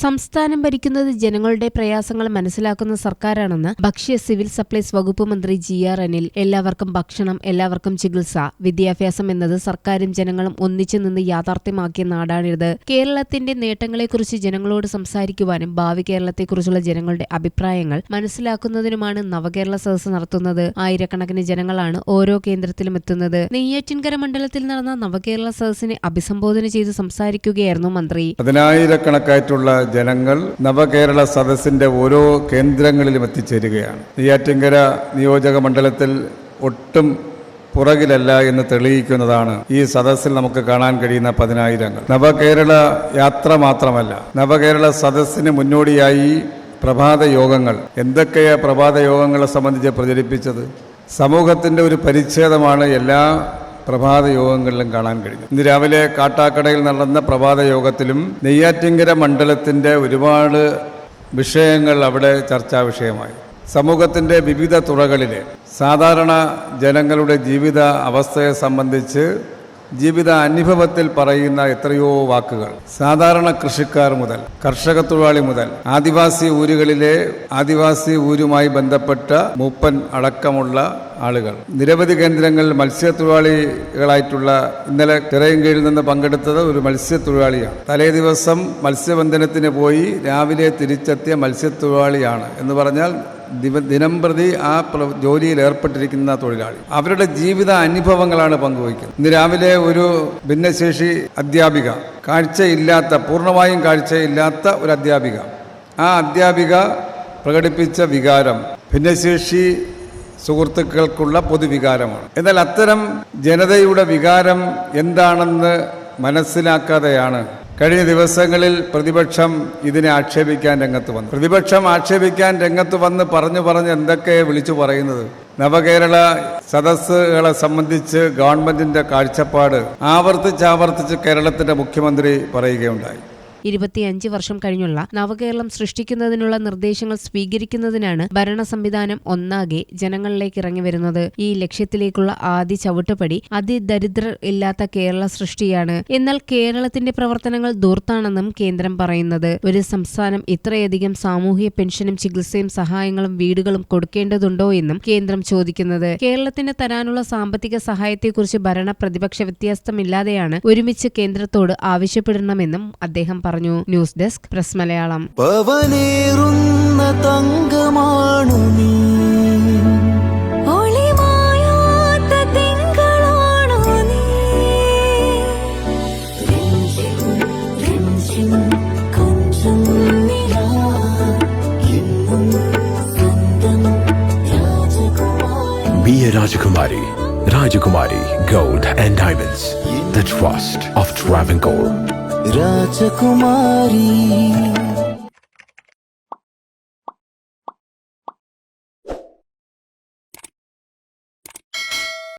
സംസ്ഥാനം ഭരിക്കുന്നത് ജനങ്ങളുടെ പ്രയാസങ്ങൾ മനസ്സിലാക്കുന്ന സർക്കാരാണെന്ന് ഭക്ഷ്യ സിവിൽ സപ്ലൈസ് വകുപ്പ് മന്ത്രി ജി ആർ അനിൽ. എല്ലാവർക്കും ഭക്ഷണം എല്ലാവർക്കും ചികിത്സ വിദ്യാഭ്യാസം എന്നത് സർക്കാരും ജനങ്ങളും ഒന്നിച്ചു നിന്ന് യാഥാർത്ഥ്യമാക്കിയ നാടാണിത്. കേരളത്തിന്റെ നേട്ടങ്ങളെക്കുറിച്ച് ജനങ്ങളോട് സംസാരിക്കുവാനും ഭാവി കേരളത്തെക്കുറിച്ചുള്ള ജനങ്ങളുടെ അഭിപ്രായങ്ങൾ മനസ്സിലാക്കുന്നതിനുമാണ് നവകേരള സദസ് നടത്തുന്നത്. ആയിരക്കണക്കിന് ജനങ്ങളാണ് ഓരോ കേന്ദ്രത്തിലും എത്തുന്നത്. നെയ്യാറ്റിൻകര മണ്ഡലത്തിൽ നടന്ന നവകേരള സദസ്സിനെ അഭിസംബോധന ചെയ്ത് സംസാരിക്കുകയായിരുന്നു മന്ത്രി. പതിനായിരക്കണക്കായിട്ടുള്ള ജനങ്ങൾ നവകേരള സദസ്സിന്റെ ഓരോ കേന്ദ്രങ്ങളിലും എത്തിച്ചേരുകയാണ്. നെയ്യാറ്റിങ്കര നിയോജക മണ്ഡലത്തിൽ ഒട്ടും പുറകിലല്ല എന്ന് തെളിയിക്കുന്നതാണ് ഈ സദസ്സിൽ നമുക്ക് കാണാൻ കഴിയുന്ന പതിനായിരങ്ങൾ. നവകേരള യാത്ര മാത്രമല്ല നവകേരള സദസ്സിന് മുന്നോടിയായി പ്രഭാത യോഗങ്ങൾ. എന്തൊക്കെയാ പ്രഭാത യോഗങ്ങളെ സംബന്ധിച്ച് പ്രചരിപ്പിച്ചത്? സമൂഹത്തിന്റെ ഒരു പരിച്ഛേദമാണ് എല്ലാ പ്രഭാത യോഗങ്ങളിലും കാണാൻ കഴിഞ്ഞു. ഇന്ന് രാവിലെ കാട്ടാക്കടയിൽ നടന്ന പ്രഭാത യോഗത്തിലും നെയ്യാറ്റിങ്കര മണ്ഡലത്തിന്റെ ഒരുപാട് വിഷയങ്ങൾ അവിടെ ചർച്ചാ വിഷയമായി. സമൂഹത്തിന്റെ വിവിധ തുറകളിലെ സാധാരണ ജനങ്ങളുടെ ജീവിത അവസ്ഥയെ സംബന്ധിച്ച് ജീവിത അനുഭവത്തിൽ പറയുന്ന എത്രയോ വാക്കുകൾ. സാധാരണ കൃഷിക്കാർ മുതൽ കർഷക തൊഴിലാളി മുതൽ ആദിവാസി ഊരുകളിലെ ആദിവാസി ഊരുമായി ബന്ധപ്പെട്ട മൂപ്പൻ അടക്കമുള്ള ആളുകൾ. നിരവധി കേന്ദ്രങ്ങളിൽ മത്സ്യത്തൊഴിലാളികളായിട്ടുള്ള ഇന്നലെ ചിറയൻകീഴിൽ നിന്ന് പങ്കെടുത്തത് ഒരു മത്സ്യത്തൊഴിലാളിയാണ്. തലേ ദിവസം മത്സ്യബന്ധനത്തിന് പോയി രാവിലെ തിരിച്ചെത്തിയ മത്സ്യത്തൊഴിലാളിയാണ് എന്ന് പറഞ്ഞാൽ ദിവ ദിനം പ്രതി ആ ജോലിയിൽ ഏർപ്പെട്ടിരിക്കുന്ന തൊഴിലാളി. അവരുടെ ജീവിത അനുഭവങ്ങളാണ് പങ്കുവയ്ക്കുന്നത്. ഇന്ന് രാവിലെ ഒരു ഭിന്നശേഷി അധ്യാപിക കാഴ്ചയില്ലാത്ത പൂർണമായും കാഴ്ചയില്ലാത്ത ഒരു അധ്യാപിക. ആ അധ്യാപിക പ്രകടിപ്പിച്ച വികാരം ഭിന്നശേഷി സുഹൃത്തുക്കൾക്കുള്ള പൊതുവികാരമാണ്. എന്നാൽ അത്തരം ജനതയുടെ വികാരം എന്താണെന്ന് മനസ്സിലാക്കാതെയാണ് കഴിഞ്ഞ ദിവസങ്ങളിൽ പ്രതിപക്ഷം ഇതിനെ ആക്ഷേപിക്കാൻ രംഗത്ത് വന്നു. പ്രതിപക്ഷം ആക്ഷേപിക്കാൻ രംഗത്ത് വന്ന് പറഞ്ഞു പറഞ്ഞ് എന്തൊക്കെ വിളിച്ചു പറയുന്നത്? നവകേരള സദസ്സുകളെ സംബന്ധിച്ച് ഗവൺമെന്റിന്റെ കാഴ്ചപ്പാട് ആവർത്തിച്ച് ആവർത്തിച്ച് കേരളത്തിന്റെ മുഖ്യമന്ത്രി പറയുകയുണ്ടായി. ഇരുപത്തിയഞ്ച് വർഷം കഴിഞ്ഞുള്ള നവകേരളം സൃഷ്ടിക്കുന്നതിനുള്ള നിർദ്ദേശങ്ങൾ സ്വീകരിക്കുന്നതിനാണ് ഭരണ സംവിധാനം ഒന്നാകെ ജനങ്ങളിലേക്ക് ഇറങ്ങി വരുന്നത്. ഈ ലക്ഷ്യത്തിലേക്കുള്ള ആദ്യ ചവിട്ടുപടി അതിദരിദ്രർ ഇല്ലാത്ത കേരള സൃഷ്ടിയാണ്. എന്നാൽ കേരളത്തിന്റെ പ്രവർത്തനങ്ങൾ ദൂർത്താണെന്നും കേന്ദ്രം പറയുന്നത്. ഒരു സംസ്ഥാനം ഇത്രയധികം സാമൂഹിക പെൻഷനും ചികിത്സയും സഹായങ്ങളും വീടുകളും കൊടുക്കേണ്ടതുണ്ടോ എന്നും കേന്ദ്രം ചോദിക്കുന്നത്. കേരളത്തിന് തരാനുള്ള സാമ്പത്തിക സഹായത്തെക്കുറിച്ച് ഭരണ പ്രതിപക്ഷ വ്യത്യാസമില്ലാതെയാണ് ഒരുമിച്ച് കേന്ദ്രത്തോട് ആവശ്യപ്പെടണമെന്നും അദ്ദേഹം പറഞ്ഞു ന്യൂസ് ഡെസ്ക് പ്രസ് മലയാളം പവനേറുന്ന തങ്കമാണു നീ Be a Rajakumari. Rajakumari Gold and Diamonds. The trust of Travancore. Rajakumari.